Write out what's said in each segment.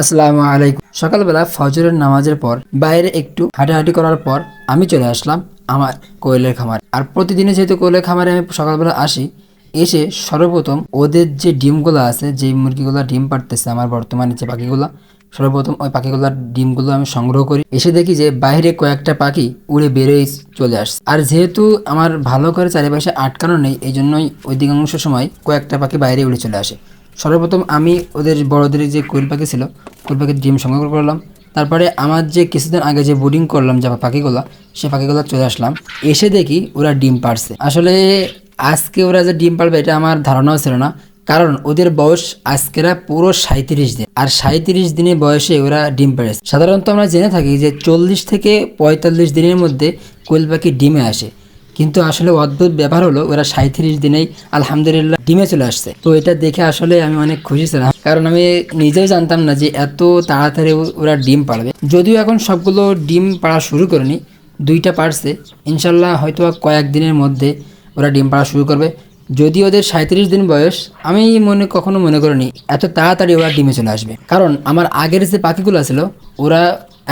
আসসালামু আলাইকুম। সকালবেলা ফজরের নামাজের পর বাইরে একটু হাঁটাহাঁটি করার পর আমি চলে আসলাম আমার কোয়েলের খামার। আর প্রতিদিনই যেহেতু কোয়েলের খামারে আমি সকালবেলা আসি, এসে সর্বপ্রথম ওদের যে ডিমগুলো আছে যে মুরগিগুলো ডিম পাড়তেছে আমার বর্তমানে যে পাখিগুলো, সর্বপ্রথম ওই পাখিগুলোর ডিমগুলো আমি সংগ্রহ করি। এসে দেখি যে বাইরে কয়েকটা পাখি উড়ে বেরোয় চলে আসছে। আর যেহেতু আমার ভালো করে চারিপাশে আটকানো নেই এই জন্যই অধিকাংশ সময় কয়েকটা পাখি বাইরে উড়ে চলে আসে। সর্বপ্রথম আমি ওদের বড়দের যে কোয়েল পাখি ছিল কোয়েল পাখির ডিম সংগ্রহ করলাম। তারপরে আমার যে কিছুদিন আগে যে বোর্ডিং করলাম যে পাখিগুলো সে পাখিগুলো চলে আসলাম। এসে দেখি ওরা ডিম পাড়ছে। আসলে আজকে ওরা যে ডিম পাড়বে, এটা আমার ধারণাও ছিল না। কারণ ওদের বয়স আজকেরা পুরো সাঁত্রিশ দিন। আর সাঁত্রিশ দিনের বয়সে ওরা ডিম পেড়েছে। সাধারণত আমরা জেনে থাকি যে চল্লিশ থেকে পঁয়তাল্লিশ দিনের মধ্যে কোয়েল পাখি ডিমে আসে। কিন্তু আসলে অদ্ভুত ব্যাপার হলো, ওরা সাঁত্রিশ দিনেই আলহামদুলিল্লাহ ডিমে চলে আসছে। তো এটা দেখে আসলে আমি অনেক খুশি ছিলাম। কারণ আমি নিজেও জানতাম না যে এত তাড়াতাড়ি ওরা ডিম পাড়বে। যদিও এখন সবগুলো ডিম পাড়া শুরু করেনি, দুইটা পারছে ইনশাল্লাহ হয়তো কয়েকদিনের মধ্যে ওরা ডিম পাড়া শুরু করবে। যদি ওদের সাঁত্রিশ দিন বয়স, আমি মনে কখনো মনে করিনি এত তাড়াতাড়ি ওরা ডিমে চলে আসবে। কারণ আমার আগের যে পাখিগুলো ছিল, ওরা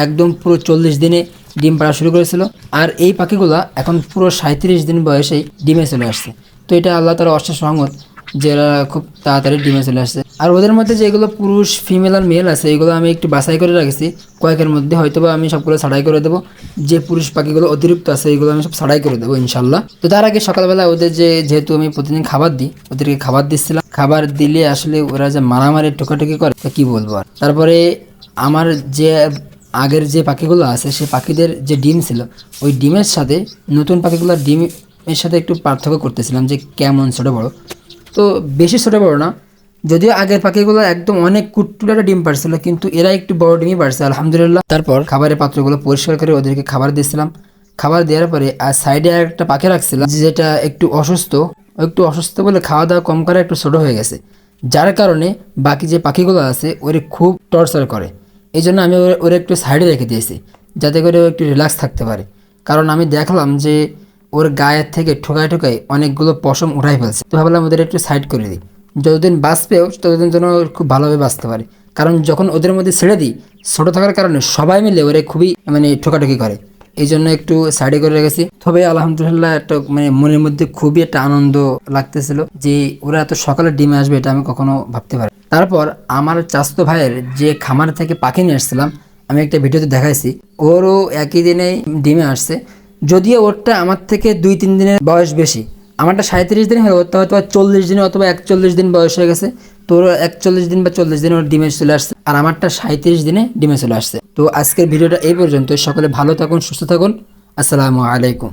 একদম পুরো চল্লিশ দিনে ডিম পাড়া শুরু করেছিল। আর এই পাখিগুলা এখন পুরো সাঁত্রিশ দিন বয়সেই ডিমে চলে আসছে। তো এটা আল্লাহ তালা অশেষ সহমত যে এরা খুব তাড়াতাড়ি ডিমে চলে আসছে। আর ওদের মধ্যে যেগুলো পুরুষ ফিমেল আর মেল আছে, এগুলো আমি একটু বাছাই করে রাখছি। কয়েকের মধ্যে হয়তো বা আমি সবগুলো ছাড়াই করে দেবো। যে পুরুষ পাখিগুলো অতিরিক্ত আছে, এগুলো আমি সব ছাড়াই করে দেবো ইনশাল্লাহ তো তার আগে সকালবেলা ওদের যে, যেহেতু আমি প্রতিদিন খাবার দিই, ওদেরকে খাবার দিচ্ছিলাম। খাবার দিলে আসলে ওরা যে মারামারি টোকাটুকি করে, তা কি বলব আর? তারপরে আমার যে আগের যে পাখিগুলো আছে সে পাখিদের যে ডিম ছিল ওই ডিমের সাথে নতুন পাখিগুলোর ডিমের সাথে একটু পার্থক্য করতেছিলাম যে কেমন ছোটো বড়। তো বেশি ছোটো বড় না যদিও আগের পাখিগুলো একদম অনেক কুট্টুটা ডিম পারছিল কিন্তু এরা একটু বড় ডিমই পারছে আলহামদুলিল্লাহ। তারপর? খাবারের পাত্রগুলো পরিষ্কার করে ওদেরকে খাবার দিয়েছিলাম। খাবার দেওয়ার পরে আর সাইডে একটা পাখি রাখছিলাম যেটা একটু অসুস্থ একটু অসুস্থ বলে খাওয়া দাওয়া কম করা একটু ছোটো হয়ে গেছে। যার কারণে বাকি যে পাখিগুলো আছে ওরে খুব টর্চার করে। এই জন্য আমি ওর- একটু সাইডে রেখে দিয়েছি, যাতে করে ও একটু রিল্যাক্স থাকতে পারে। কারণ আমি দেখলাম যে ওর গায়ের থেকে ঠোকায় ঠোকায় অনেকগুলো পশম উঠাই ফেলছে। তো ভাবলাম ওদের একটু সাইড করে দিই। যতদিন বাঁচবেও ততদিন যেন খুব ভালোভাবে বাঁচতে পারে। কারণ যখন ওদের মধ্যে ছেড়ে দিই, ছোটো থাকার কারণে সবাই মিলে ওরে খুবই মানে ঠোকাঠুকি করে। এই জন্য একটু সাইডে করে রেখেছি। তবে আলহামদুলিল্লাহ একটা মানে মনের মধ্যে খুবই একটা আনন্দ লাগতেছিল যে ওরা এত সকালে ডিমে আসবে এটা আমি কখনো ভাবতে পারি তারপর আমার চাস্তো ভাইয়ের যে খামার থেকে পাখি নিয়ে আসছিলাম, আমি একটা ভিডিওতে দেখাইছি। ওরও একই দিনে ডিমে আসছে। যদিও ওরটা আমার থেকে দুই তিন দিনের বয়স বেশি। আমারটা সাঁত্রিশ দিন হলো ওরটা হয়তো চল্লিশ দিন অথবা একচল্লিশ দিন বয়স হয়ে গেছে। তোর একচল্লিশ দিন বা চল্লিশ দিন ওর ডিমে চলে আসছে। আর আমারটা সাঁত্রিশ দিনে ডিমে চলে আসছে। তো আজকের ভিডিওটা এই পর্যন্ত সকলে ভালো থাকুন, সুস্থ থাকুন। আসসালামু আলাইকুম।